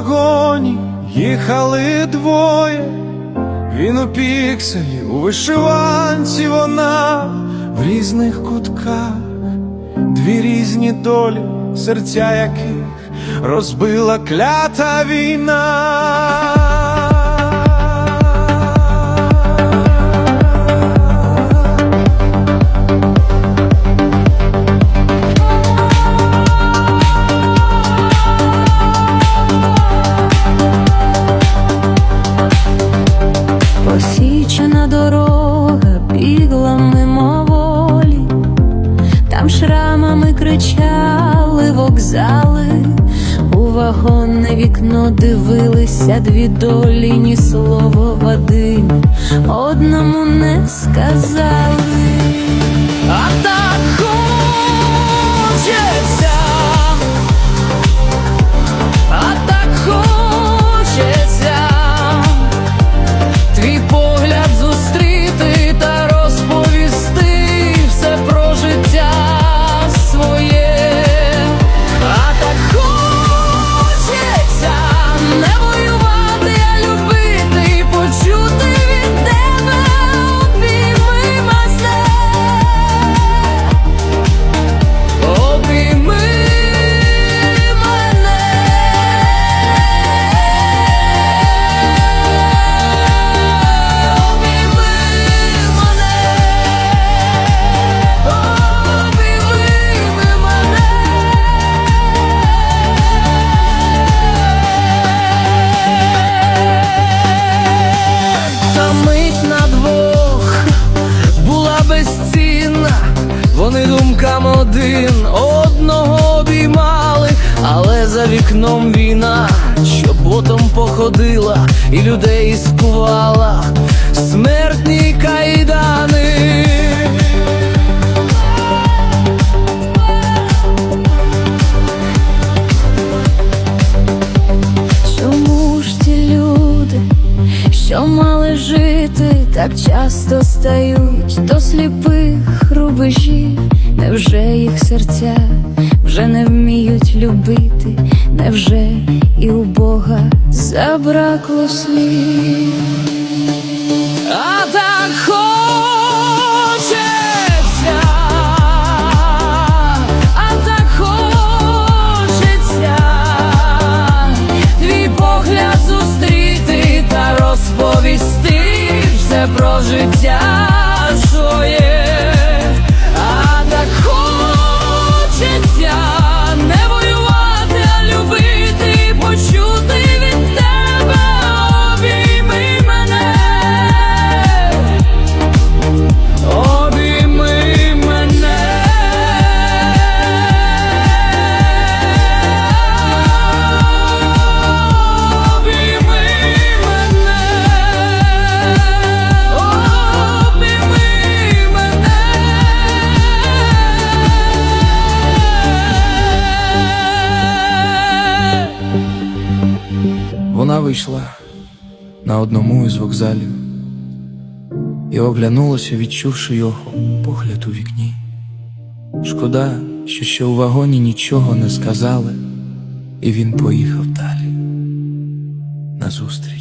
вагоні їхали двоє, він у пікселі, у вишиванці вона в різних кутках, дві різні долі, серця яких розбила клята війна. Шрамами кричали вокзали, у вагонне вікно дивилися дві долі, ні слова води. Одному не сказали. А безцінна, вони думкам один одного обіймали, але за вікном війна, що ботом походила і людей скувала, смертні кайдани. Так часто стають до сліпих рубежів, невже їх серця вже не вміють любити, невже і у Бога забракло слів? Все про життя Вийшла на одному із вокзалів і оглянулася, відчувши його погляд у вікні. Шкода, що ще у вагоні нічого не сказали, і він поїхав далі назустріч.